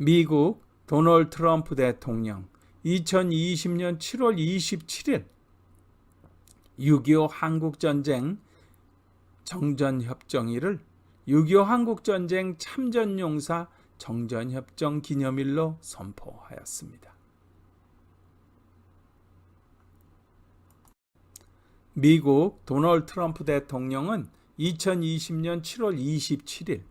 미국 도널드 트럼프 대통령 2020년 7월 27일 6.25 한국전쟁 정전협정일을 6.25 한국전쟁 참전용사 정전협정 기념일로 선포하였습니다. 미국 도널드 트럼프 대통령은 2020년 7월 27일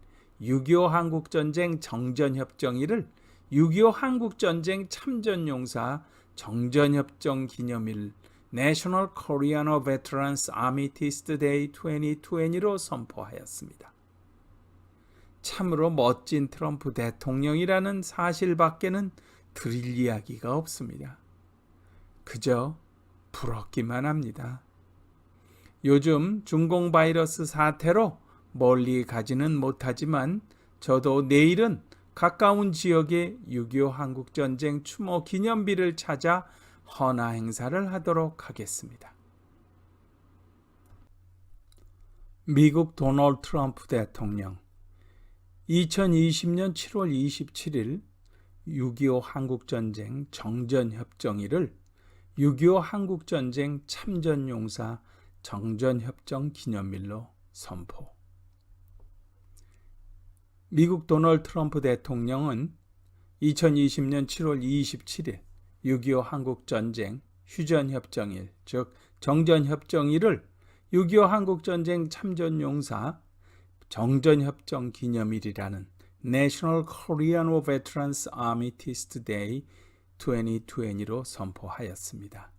6.25 한국전쟁 정전협정일을 6.25 한국전쟁 참전용사 정전협정 기념일 National Korean Veterans Armistice Day 2020로 선포하였습니다. 참으로 멋진 트럼프 대통령이라는 사실밖에는 드릴 이야기가 없습니다. 그저 부럽기만 합니다. 요즘 중공 바이러스 사태로 멀리 가지는 못하지만 저도 내일은 가까운 지역의 6.25 한국전쟁 추모 기념비를 찾아 헌화 행사를 하도록 하겠습니다. 미국 도널드 트럼프 대통령 2020년 7월 27일 6.25 한국전쟁 정전협정일을 6.25 한국전쟁 참전용사 정전협정 기념일로 선포. 미국 도널드 트럼프 대통령은 2020년 7월 27일 6.25 한국전쟁 휴전협정일, 즉 정전협정일을 6.25 한국전쟁 참전용사 정전협정 기념일이라는 National Korean Veterans Armistice Day 2020로 선포하였습니다.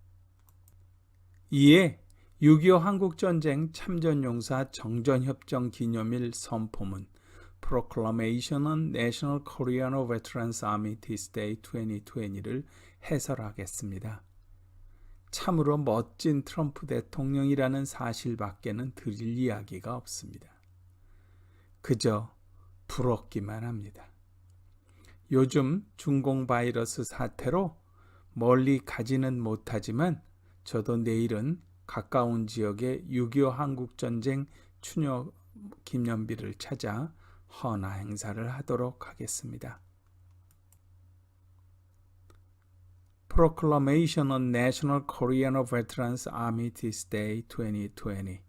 이에 6.25 한국전쟁 참전용사 정전협정 기념일 선포문 Proclamation on National Korean Veterans Armistice Day 2020를 해설하겠습니다. 참으로 멋진 트럼프 대통령이라는 사실밖에는 드릴 이야기가 없습니다. 그저 부럽기만 합니다. 요즘 중공 바이러스 사태로 멀리 가지는 못하지만 저도 내일은 가까운 지역의 6.25 한국전쟁 추녀 기념비를 찾아 헌화 행사를 하도록 하겠습니다. Proclamation on National Korean Veterans Armistice Day 2020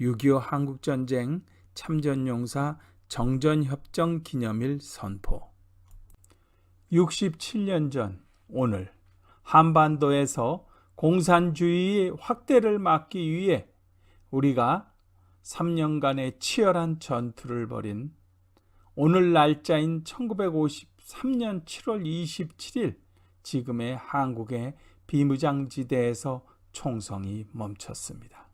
6.25 한국전쟁 참전용사 정전협정 기념일 선포 67년 전 오늘 한반도에서 공산주의의 확대를 막기 위해 우리가 3년간의 치열한 전투를 벌인 오늘 날짜인 1953년 7월 27일 지금의 한국의 비무장지대에서 총성이 멈췄습니다.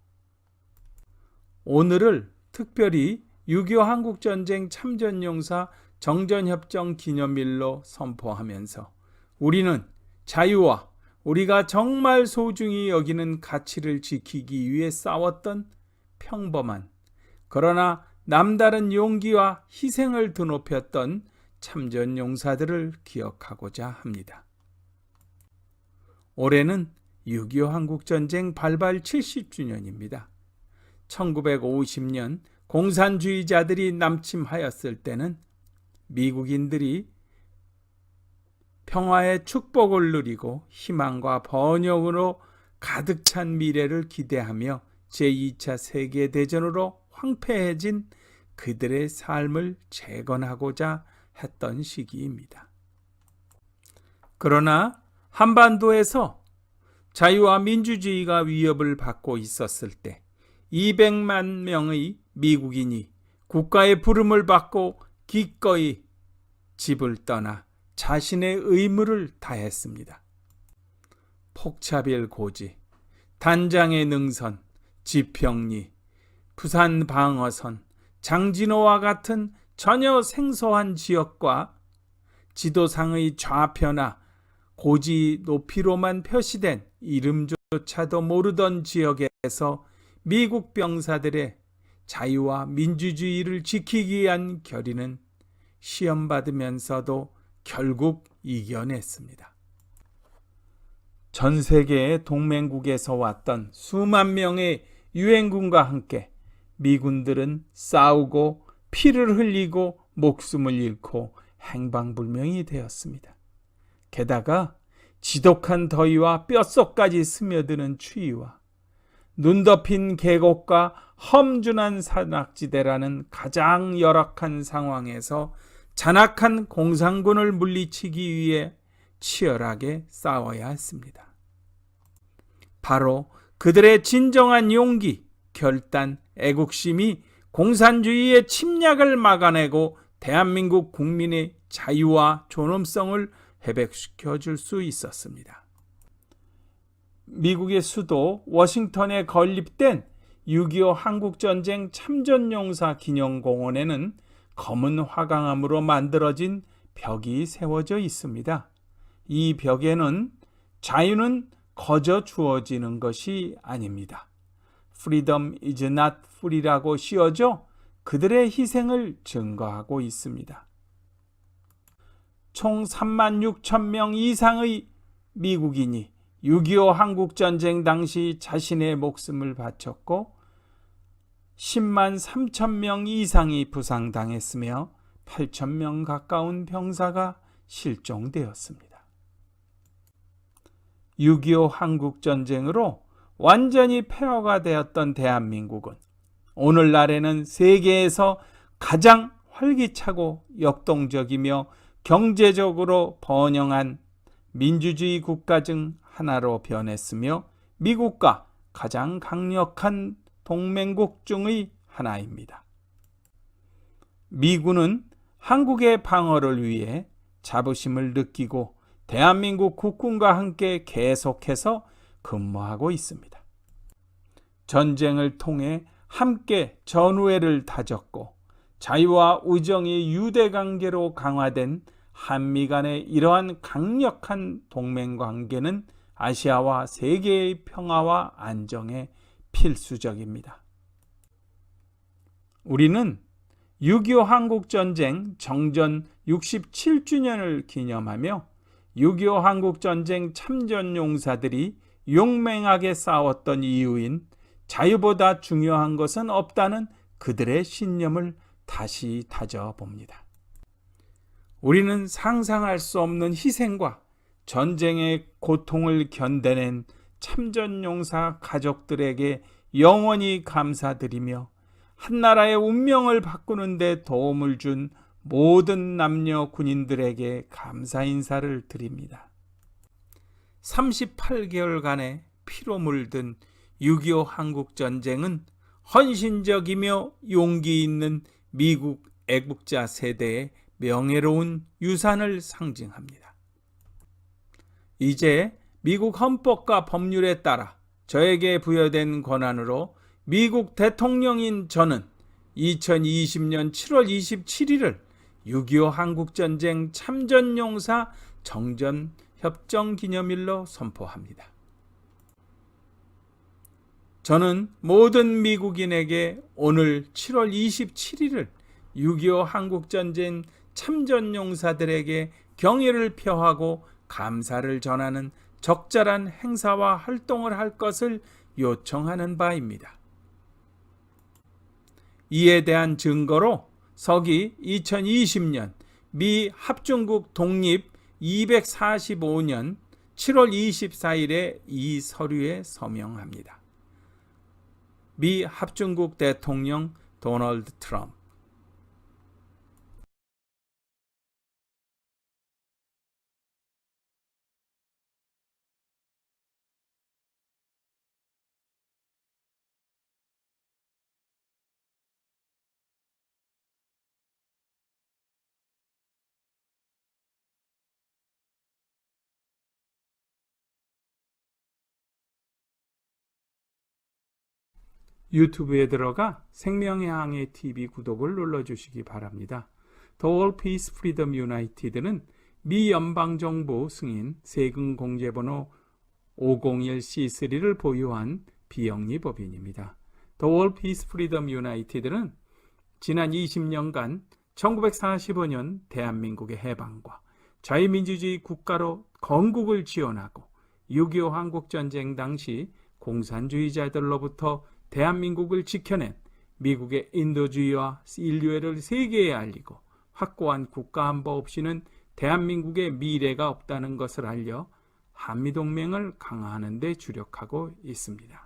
오늘을 특별히 6.25 한국전쟁 참전용사 정전협정 기념일로 선포하면서 우리는 자유와 우리가 정말 소중히 여기는 가치를 지키기 위해 싸웠던 평범한 그러나 남다른 용기와 희생을 드높였던 참전 용사들을 기억하고자 합니다. 올해는 6.25 한국전쟁 발발 70주년입니다. 1950년 공산주의자들이 남침하였을 때는 미국인들이 평화의 축복을 누리고 희망과 번영으로 가득 찬 미래를 기대하며 제2차 세계대전으로 황폐해진 그들의 삶을 재건하고자 했던 시기입니다. 그러나 한반도에서 자유와 민주주의가 위협을 받고 있었을 때 200만 명의 미국인이 국가의 부름을 받고 기꺼이 집을 떠나 자신의 의무를 다했습니다. 폭차별 고지, 단장의 능선, 지평리, 부산 방어선, 장진호와 같은 전혀 생소한 지역과 지도상의 좌표나 고지 높이로만 표시된 이름조차도 모르던 지역에서 미국 병사들의 자유와 민주주의를 지키기 위한 결의는 시험받으면서도 결국 이겨냈습니다. 전 세계의 동맹국에서 왔던 수만 명의 유엔군과 함께 미군들은 싸우고 피를 흘리고 목숨을 잃고 행방불명이 되었습니다. 게다가 지독한 더위와 뼛속까지 스며드는 추위와 눈 덮인 계곡과 험준한 산악지대라는 가장 열악한 상황에서 잔악한 공산군을 물리치기 위해 치열하게 싸워야 했습니다. 바로 그들의 진정한 용기, 결단, 애국심이 공산주의의 침략을 막아내고 대한민국 국민의 자유와 존엄성을 회복시켜 줄 수 있었습니다. 미국의 수도 워싱턴에 건립된 6.25 한국전쟁 참전용사 기념공원에는 검은 화강암으로 만들어진 벽이 세워져 있습니다. 이 벽에는 자유는 거저 주어지는 것이 아닙니다. Freedom is not free라고 씌워져 그들의 희생을 증거하고 있습니다. 총 3만 6천 명 이상의 미국인이 6.25 한국전쟁 당시 자신의 목숨을 바쳤고 10만 3천 명 이상이 부상당했으며 8천 명 가까운 병사가 실종되었습니다. 6.25 한국전쟁으로 완전히 폐허가 되었던 대한민국은 오늘날에는 세계에서 가장 활기차고 역동적이며 경제적으로 번영한 민주주의 국가 중 하나로 변했으며 미국과 가장 강력한 동맹국 중의 하나입니다. 미군은 한국의 방어를 위해 자부심을 느끼고 대한민국 국군과 함께 계속해서 근무하고 있습니다. 전쟁을 통해 함께 전우회를 다졌고 자유와 우정의 유대 관계로 강화된 한미 간의 이러한 강력한 동맹 관계는 아시아와 세계의 평화와 안정에 필수적입니다. 우리는 6.25 한국전쟁 정전 67주년을 기념하며 6.25 한국전쟁 참전용사들이 용맹하게 싸웠던 이유인 자유보다 중요한 것은 없다는 그들의 신념을 다시 다져봅니다. 우리는 상상할 수 없는 희생과 전쟁의 고통을 견뎌낸 참전용사 가족들에게 영원히 감사드리며 한나라의 운명을 바꾸는데 도움을 준 모든 남녀 군인들에게 감사 인사를 드립니다. 38개월간의 피로 물든 6.25 한국전쟁은 헌신적이며 용기 있는 미국 애국자 세대의 명예로운 유산을 상징합니다. 이제 미국 헌법과 법률에 따라 저에게 부여된 권한으로 미국 대통령인 저는 2020년 7월 27일을 6.25 한국전쟁 참전용사 정전 협정 기념일로 선포합니다. 저는 모든 미국인에게 오늘 7월 27일을 6.25 한국전쟁 참전용사들에게 경의를 표하고 감사를 전하는 적절한 행사와 활동을 할 것을 요청하는 바입니다. 이에 대한 증거로 서기 2020년 미 합중국 독립 245년 7월 24일에 이 서류에 서명합니다. 미 합중국 대통령 도널드 트럼프 유튜브에 들어가 생명의 항해 TV 구독을 눌러주시기 바랍니다. The All Peace Freedom United는 미 연방정부 승인 세금 공제번호 501C3를 보유한 비영리 법인입니다. The All Peace Freedom United는 지난 20년간 1945년 대한민국의 해방과 자유민주주의 국가로 건국을 지원하고 6.25 한국전쟁 당시 공산주의자들로부터 대한민국을 지켜낸 미국의 인도주의와 인류애를 세계에 알리고 확고한 국가안보 없이는 대한민국의 미래가 없다는 것을 알려 한미동맹을 강화하는 데 주력하고 있습니다.